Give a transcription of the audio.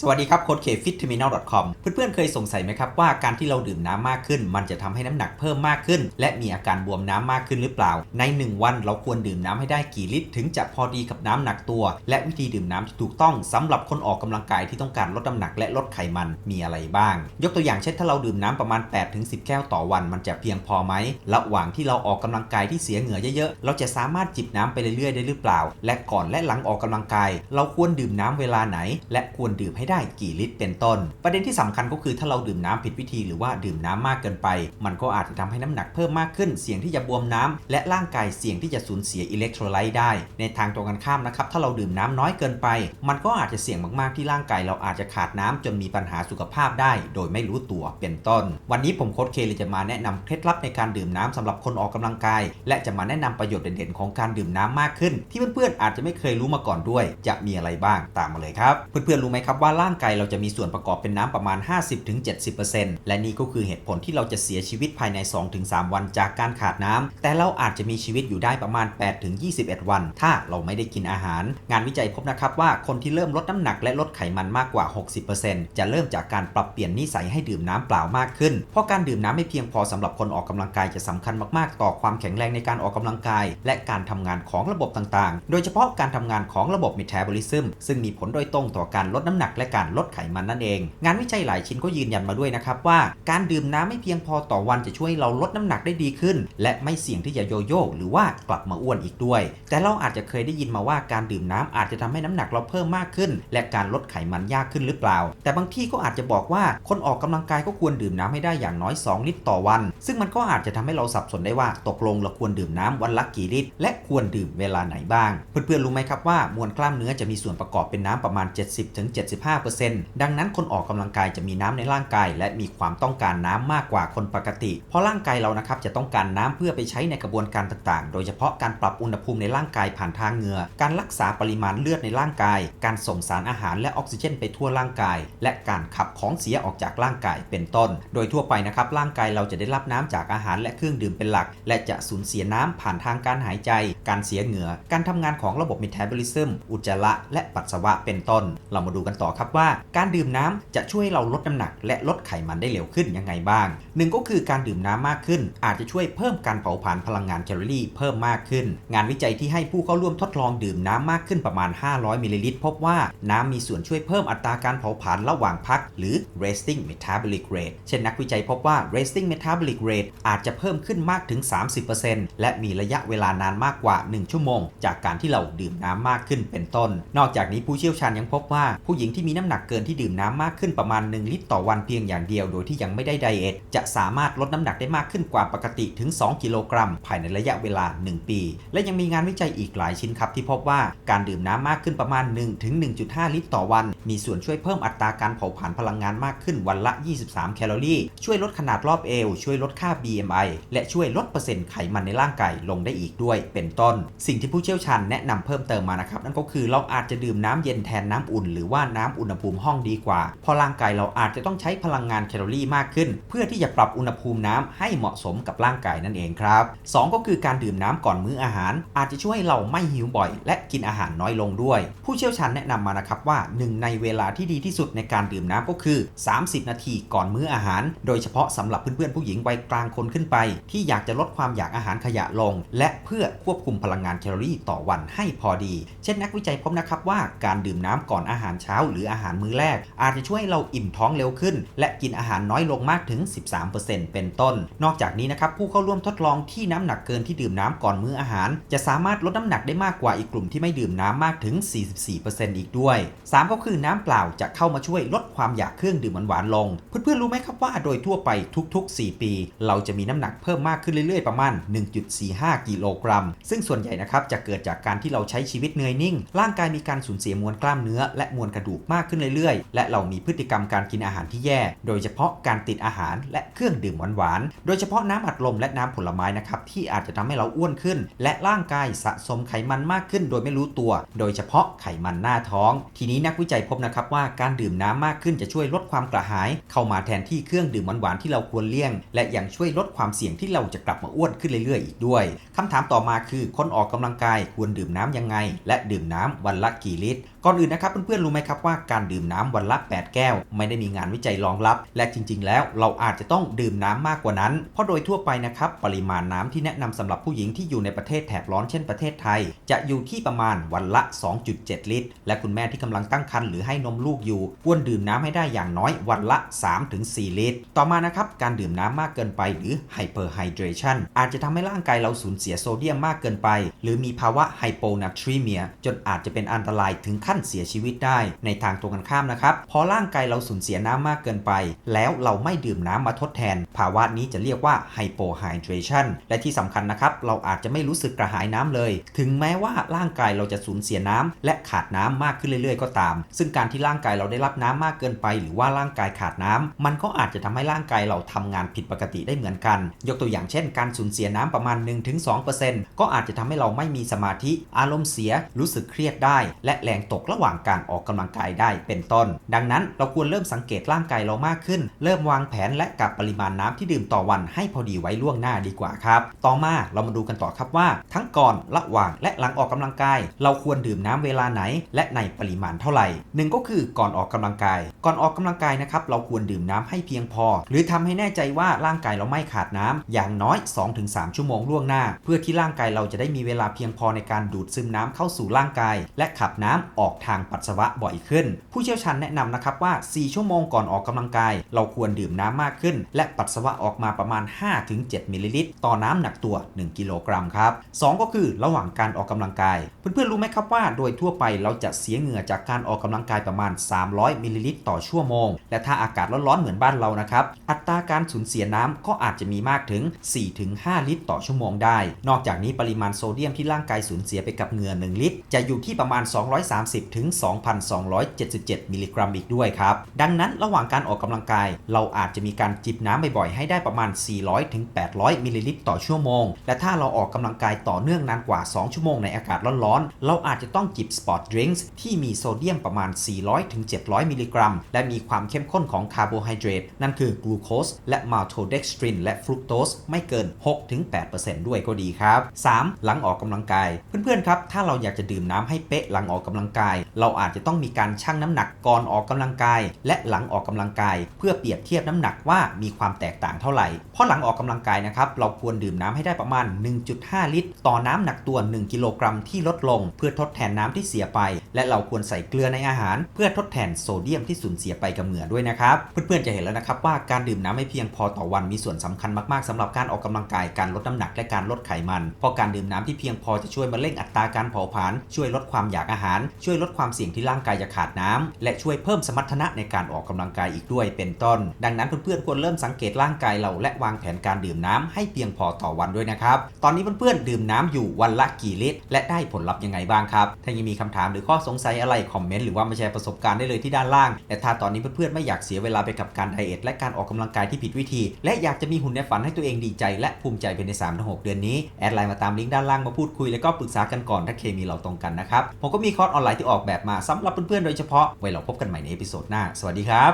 สวัสดีครับโค้ดเคฟิตเทอร์มินอล .com เพื่อนๆเคยสงสัยไหมครับว่าการที่เราดื่มน้ำมากขึ้น มันจะทำให้น้ำหนักเพิ่มมากขึ้น และมีอาการบวมน้ำมากขึ้นหรือเปล่า ใน 1 วันเราควรดื่มน้ำให้ได้กี่ลิตร ถึงจะพอดีกับน้ำหนักตัว และวิธีดื่มน้ำที่ถูกต้องสำหรับคนออกกำลังกายที่ต้องการลดน้ำหนักและลดไขมันมีอะไรบ้าง ยกตัวอย่างเช่นถ้าเราดื่มน้ำประมาณ 8-10 แก้วต่อวัน มันจะเพียงพอไหมระหว่างที่เราออกกำลังกายที่เสียเหงื่อเยอะๆเราจะสามารถจิบน้ำไปเรื่อยๆได้หรือเปล่า และก่อนและหลังออกกำลังกาย เราควรดื่มน้ำเวลาไหน และควรดื่มให้ได้กี่ลิตรเป็นต้น ประเด็นที่สำคัญก็คือถ้าเราดื่มน้ำผิดวิธีหรือว่าดื่มน้ำมากเกินไป มันก็อาจจะทำให้น้ำหนักเพิ่มมากขึ้น เสี่ยงที่จะบวมน้ำและร่างกายเสี่ยงที่จะสูญเสียอิเล็กโทรไลต์ได้ ในทางตรงกันข้ามนะครับ ถ้าเราดื่มน้ำน้อยเกินไป มันก็อาจจะเสี่ยงมากๆที่ร่างกายเราอาจจะขาดน้ำจนมีปัญหาสุขภาพได้ โดยไม่รู้ตัวเป็นต้น วันนี้ผมโค้ชเคเลยจะมาแนะนำเคล็ดลับในการดื่มน้ำสำหรับคนออกกำลังกาย และจะมาแนะนำประโยชน์เด่นๆของการดื่มน้ำมากขึ้น ที่เพื่อนๆอาจจะไม่เคยรู้มาก่อนด้วย จะมีอะไรบ้างตามมาเลยครับ เพื่อนๆรู้ไหมครับว่าร่างกายเราจะมีส่วนประกอบเป็นน้ำประมาณ 50-70%และนี่ก็คือเหตุผลที่เราจะเสียชีวิตภายใน 2-3 วันจากการขาดน้ำแต่เราอาจจะมีชีวิตอยู่ได้ประมาณ 8-21 วัน ถ้าเราไม่ได้กินอาหาร งานวิจัยพบนะครับว่าคนที่เริ่มลดน้ำหนักและลดไขมันมากกว่า 60%จะเริ่มจากการปรับเปลี่ยนนิสัยให้ดื่มน้ำเปล่ามากขึ้น เพราะการดื่มน้ำไม่เพียงพอสำหรับคนออกกำลังกายจะสำคัญมาก ๆ ต่อความแข็งแรงในการออกกำลังกาย และการทำงานของระบบต่างๆ โดยเฉพาะการทำงานของระบบเมตาบอลิซึมซึ่งมีผลโดยตรงต่อการลดน้ำหนักและการลดไขมันนั่นเอง งานวิจัยหลายชิ้นก็ยืนยันมาด้วยนะครับว่าการดื่มน้ำไม่เพียงพอต่อวันจะช่วยเราลดน้ำหนักได้ดีขึ้น และไม่เสี่ยงที่จะโยโย่หรือว่ากลับมาอ้วนอีกด้วย แต่เราอาจจะเคยได้ยินมาว่าการดื่มน้ำอาจจะทำให้น้ำหนักเราเพิ่มมากขึ้น และการลดไขมันยากขึ้นหรือเปล่า แต่บางที่ก็อาจจะบอกว่าคนออกกำลังกายก็ควรดื่มน้ำให้ได้อย่างน้อย 2 ลิตรต่อวัน ซึ่งมันก็อาจจะทำให้เราสับสนได้ว่าตกลงเราควรดื่มน้ำวันละกี่ลิตร และควรดื่มเวลาไหนบ้าง เพื่อนๆรู้ไหมครับว่ามวลกล้ามเนื้อจะมีส่วนประกอบเป็นน้ำประมาณ 70-75%ดังนั้นคนออกกำลังกายจะมีน้ำในร่างกาย และมีความต้องการน้ำมากกว่าคนปกติ เพราะร่างกายเรานะครับจะต้องการน้ำเพื่อไปใช้ในกระบวนการต่างๆ โดยเฉพาะการปรับอุณหภูมิในร่างกายผ่านทางเหงื่อ การรักษาปริมาณเลือดในร่างกาย การส่งสารอาหารและออกซิเจนไปทั่วร่างกาย และการขับของเสียออกจากร่างกายเป็นต้น โดยทั่วไปนะครับร่างกายเราจะได้รับน้ำจากอาหารและเครื่องดื่มเป็นหลัก และจะสูญเสียน้ำผ่านทางการหายใจ การเสียเหงื่อ การทำงานของระบบเมตาบอลิซึมอุจจาระและปัสสาวะเป็นต้น เรามาดูกันต่อครับว่าการดื่มน้ำจะช่วยเราลดน้ำหนัก และลดไขมันได้เร็วขึ้นยังไงบ้างหนึ่งก็คือการดื่มน้ำมากขึ้น อาจจะช่วยเพิ่มการเผาผลาญพลังงานแคลอรี่เพิ่มมากขึ้น งานวิจัยที่ให้ผู้เข้าร่วมทดลองดื่มน้ำมากขึ้นประมาณ 500มิลลิลิตรพบว่าน้ำมีส่วนช่วยเพิ่มอัตราการเผาผลาญระหว่างพัก หรือ resting metabolic rate เช่นนักวิจัยพบว่า resting metabolic rate อาจจะเพิ่มขึ้นมากถึง 30%และมีระยะเวลานานมากกว่า 1 ชั่วโมง จากการที่เราดื่มน้ำมากขึ้นเป็นต้น นอกจากนี้ผู้เชี่ยวชาญยังพบว่าผู้หญิงที่มีน้ำหนักเกินที่ดื่มน้ำมากขึ้นประมาณ 1 ลิตรต่อวันเพียงอย่างเดียว โดยที่ยังไม่ได้ไดเอทจะสามารถลดน้ำหนักได้มากขึ้นกว่าปกติถึง 2 กิโลกรัม ภายในระยะเวลา 1 ปี และยังมีงานวิจัยอีกหลายชิ้นครับที่พบว่าการดื่มน้ำมากขึ้นประมาณ1-1.5 ลิตรต่อวัน มีส่วนช่วยเพิ่มอัตราการเผาผลาญพลังงานมากขึ้นวันละ 23 แคลอรี่ ช่วยลดขนาดรอบเอว ช่วยลดค่า BMI และช่วยลดเปอร์เซ็นต์ไขมันในร่างกายลงได้อีกด้วย เป็นต้น สิ่งที่ผู้เชี่ยวชาญแนะนำเพิ่มเติมมานะครับนั่นก็คือเราอาจจะดื่มน้ำเย็นแทนน้ำอุ่นหรือว่าน้ำอุณหภูมิห้องดีกว่าเพราะร่างกายเราอาจจะต้องใช้พลังงานแคลอรี่มากขึ้น เพื่อที่จะปรับอุณหภูมิน้ำให้เหมาะสมกับร่างกายนั่นเองครับ2ก็คือการดื่มน้ำก่อนมื้ออาหาร อาจจะช่วยให้เราไม่หิวบ่อย และกินอาหารน้อยลงด้วย ผู้เชี่ยวชาญแนะนำมานะครับว่าหนึ่งในเวลาที่ดีที่สุดในการดื่มน้ำก็คือ 30 นาทีก่อนมื้ออาหาร โดยเฉพาะสำหรับเพื่อนๆผู้หญิงวัยกลางคนขึ้นไป ที่อยากจะลดความอยากอาหารขยะลง และเพื่อควบคุมพลังงานแคลอรี่ต่อวันให้พอดี เช่นนักวิจัยพบนะครับว่าการดื่มน้ำก่อนอาหารเช้าหรืออาหารมื้อแรก อาจจะช่วยให้เราอิ่มท้องเร็วขึ้น และกินอาหารน้อยลงมากถึง 13%เป็นต้น นอกจากนี้นะครับผู้เข้าร่วมทดลองที่น้ำหนักเกินที่ดื่มน้ำก่อนมื้ออาหาร จะสามารถลดน้ำหนักได้มากกว่าอีกกลุ่มที่ไม่ดื่มน้ำมากถึง 44%อีกด้วย 3 ก็คือน้ำเปล่าจะเข้ามาช่วยลดความอยากเครื่องดื่มหวานๆลง เพื่อนๆรู้ไหมครับว่าโดยทั่วไปทุก ๆ 4 ปี เราจะมีน้ำหนักเพิ่มมากขึ้นเรื่อยๆประมาณ 1.45 กิโลกรัม ซึ่งส่วนใหญ่นะครับจะเกิดจากการที่เราใช้ชีวิตเหนื่อยนิ่ง ร่างกายมีการสูญเสียมวลกล้ามเนื้อและมวลกระดูกมากขึ้นเรื่อยๆ และเรามีพฤติกรรมการกินอาหารที่แย่ โดยเฉพาะการติดอาหารและเครื่องดื่มหวานๆ โดยเฉพาะน้ำอัดลมและน้ำผลไม้นะครับที่อาจจะทำให้เราอ้วนขึ้น และร่างกายสะสมไขมันมากขึ้น โดยไม่รู้ตัว โดยเฉพาะไขมันหน้าท้อง ทีนี้นักวิจัยพบนะครับว่าการดื่มน้ำมากขึ้นจะช่วยลดความกระหาย เข้ามาแทนที่เครื่องดื่มหวานๆที่เราควรเลี่ยง และยังช่วยลดความเสี่ยงที่เราจะกลับมาอ้วนขึ้นเรื่อยๆ อีกด้วยคำถามต่อมาคือคนออกกำลังกายควรดื่มน้ำยังไง และดื่มน้ำวันละกี่ลิตร ก่อนอื่นนะครับเพื่อนๆรู้ไหมครับว่าการดื่มน้ำวันละ 8 แก้ว ไม่ได้มีงานวิจัยรองรับ และจริง ๆ แล้วเราอาจจะต้องดื่มน้ำมากกว่านั้น เพราะโดยทั่วไปนะครับปริมาณน้ำที่แนะนำสำหรับผู้หญิงที่อยู่ในประเทศแถบร้อนเช่นประเทศไทย จะอยู่ที่ประมาณวันละ 2.7 ลิตร และคุณแม่ที่กำลังตั้งครรภ์หรือให้นมลูกอยู่ควรดื่มน้ำให้ได้อย่างน้อยวันละ 3-4 ลิตร ต่อมานะครับการดื่มน้ำมากเกินไปหรือ hyperhydration อาจจะทำให้ร่างกายเราสูญเสียโซเดียมมากเกินไป หรือมีภาวะ hyponatremia จนอาจจะเป็นอันตรายถึงขั้นเสียชีวิตได้ ในทางตรงกันข้ามนะครับพอร่างกายเราสูญเสียน้ำมากเกินไป แล้วเราไม่ดื่มน้ำมาทดแทน ภาวะนี้จะเรียกว่า hypohydration และที่สำคัญนะครับ เราอาจจะไม่รู้สึกกระหายน้ำเลย ถึงแม้ว่าร่างกายเราจะสูญเสียน้ำและขาดน้ำมากขึ้นเรื่อยๆ ก็ตาม ซึ่งการที่ร่างกายเราได้รับน้ำมากเกินไป หรือว่าร่างกายขาดน้ำมันก็อาจจะทำให้ร่างกายเราทำงานผิดปกติได้เหมือนกัน ยกตัวอย่างเช่น การสูญเสียน้ำประมาณ 1-2%ก็อาจจะทำให้เราไม่มีสมาธิ อารมณ์เสีย รู้สึกเครียดได้ และแรงตกระหว่างการออกกำลังกายได้เป็นต้น ดังนั้นเราควรเริ่มสังเกตร่างกายเรามากขึ้น เริ่มวางแผนและกับปริมาณน้ำที่ดื่มต่อวันให้พอดีไว้ล่วงหน้าดีกว่าครับ ต่อมาเรามาดูกันต่อครับว่า ทั้งก่อนระหว่างและหลังออกกำลังกาย เราควรดื่มน้ำเวลาไหน และในปริมาณเท่าไหร่หนึ่งก็คือก่อนออกกำลังกาย ก่อนออกกำลังกายนะครับเราควรดื่มน้ำให้เพียงพอ หรือทำให้แน่ใจว่าร่างกายเราไม่ขาดน้ำอย่างน้อย 2-3 ชั่วโมงล่วงหน้า เพื่อที่ร่างกายเราจะได้มีเวลาเพียงพอในการดูดซึมน้ำเข้าสู่ร่างกาย และขับน้ำออกทางปัสสาวะบ่อยขึ้น ผู้เชี่ยวชาญแนะนำนะครับว่า 4 ชั่วโมงก่อนออกกำลังกาย เราควรดื่มน้ำมากขึ้น และปัสสาวะออกมาประมาณ 5-7มิลลิลิตรต่อน้ำหนักตัว 1 กิโลกรัมครับ 2 ก็คือระหว่างการออกกำลังกาย เพื่อนๆรู้ไหมครับว่า โดยทั่วไปเราจะเสียเหงื่อจากการออกกำลังกายประมาณ 300มิลลิลิตรต่อชั่วโมง และถ้าอากาศร้อนๆเหมือนบ้านเรานะครับอัตราการสูญเสียน้ำก็อาจจะมีมากถึง 4-5 ลิตร ต่อชั่วโมงได้ นอกจากนี้ปริมาณโซเดียมที่ร่างกายสูญเสียไปกับเหงื่อ1ลิตรจะอยู่ที่ประมาณ 230ถึง 2,277 มิลลิกรัมอีกด้วยครับ ดังนั้นระหว่างการออกกำลังกาย เราอาจจะมีการจิบน้ำบ่อยๆ ให้ได้ประมาณ 400 ถึง 800 มิลลิลิตรต่อชั่วโมง และถ้าเราออกกำลังกายต่อเนื่องนานกว่า 2 ชั่วโมงในอากาศร้อนๆ เราอาจจะต้องจิบสปอร์ตดริงก์ที่มีโซเดียมประมาณ 400 ถึง 700 มิลลิกรัม และมีความเข้มข้นของคาร์โบไฮเดรตนั่นคือกลูโคสและมาลโทเด็กสตรินและฟรุกโตสไม่เกิน 6-8%ด้วยก็ดีครับ 3. หลังออกกำลังกาย เพื่อนๆครับ ถ้าเราอยากจะดื่มน้ำให้เป๊ะหลังออกกำลังกายเราอาจจะต้องมีการชั่งน้ำหนักก่อนออกกำลังกาย และหลังออกกำลังกาย เพื่อเปรียบเทียบน้ำหนักว่ามีความแตกต่างเท่าไหร่ เพราะหลังออกกำลังกายนะครับเราควรดื่มน้ำให้ได้ประมาณ 1.5 ลิตร ต่อน้ำหนักตัว 1 กิโลกรัมที่ลดลง เพื่อทดแทนน้ำที่เสียไป และเราควรใส่เกลือในอาหาร เพื่อทดแทนโซเดียมที่สูญเสียไปกับเหงื่อด้วยนะครับ เพื่อนๆจะเห็นแล้วนะครับว่าการดื่มน้ำให้เพียงพอต่อวันมีส่วนสำคัญมากๆสำหรับการออกกำลังกายการลดน้ำหนักและการลดไขมัน เพราะการดื่มน้ำที่เพียงพอจะช่วยมาเร่งอัตราการเผาผลาญช่วยลดความอยากอาหารช่วยวยลดความเสี่ยงที่ร่างกายจะขาดน้ำและช่วยเพิ่มสมรรถนะในการออกกำลังกายอีกด้วยเป็นต้น ดังนั้นเพื่อนๆควรเริ่มสังเกตร่างกายเราและวางแผนการดื่มน้ำให้เพียงพอต่อวันด้วยนะครับ ตอนนี้เพื่อนๆดื่มน้ำอยู่วันละกี่ลิตร และได้ผลลัพธ์ยังไงบ้างครับ ถ้ายังมีคำถามหรือข้อสงสัยอะไรคอมเมนต์หรือว่ามาแชร์ประสบการณ์ได้เลยที่ด้านล่างและถ้าตอนนี้เพื่อนๆไม่อยากเสียเวลาไปกับการไดเอทและการออกกำลังกายที่ผิดวิธี และอยากจะมีหุ่นในฝันให้ตัวเองดีใจ และภูมิใจภายใน3-6เดือนนี้แอดไลน์มาตามลิงก์ด้านล่างมาพูดคุยแล้วก็ปรึกษากันก่อนถ้าเคมีเราตรงกันนะครับผมก็มีคอร์สออนไลน์ที่ออกแบบมาสำหรับเพื่อนๆโดยเฉพาะไว้เราพบกันใหม่ในเอพิโซดหน้า สวัสดีครับ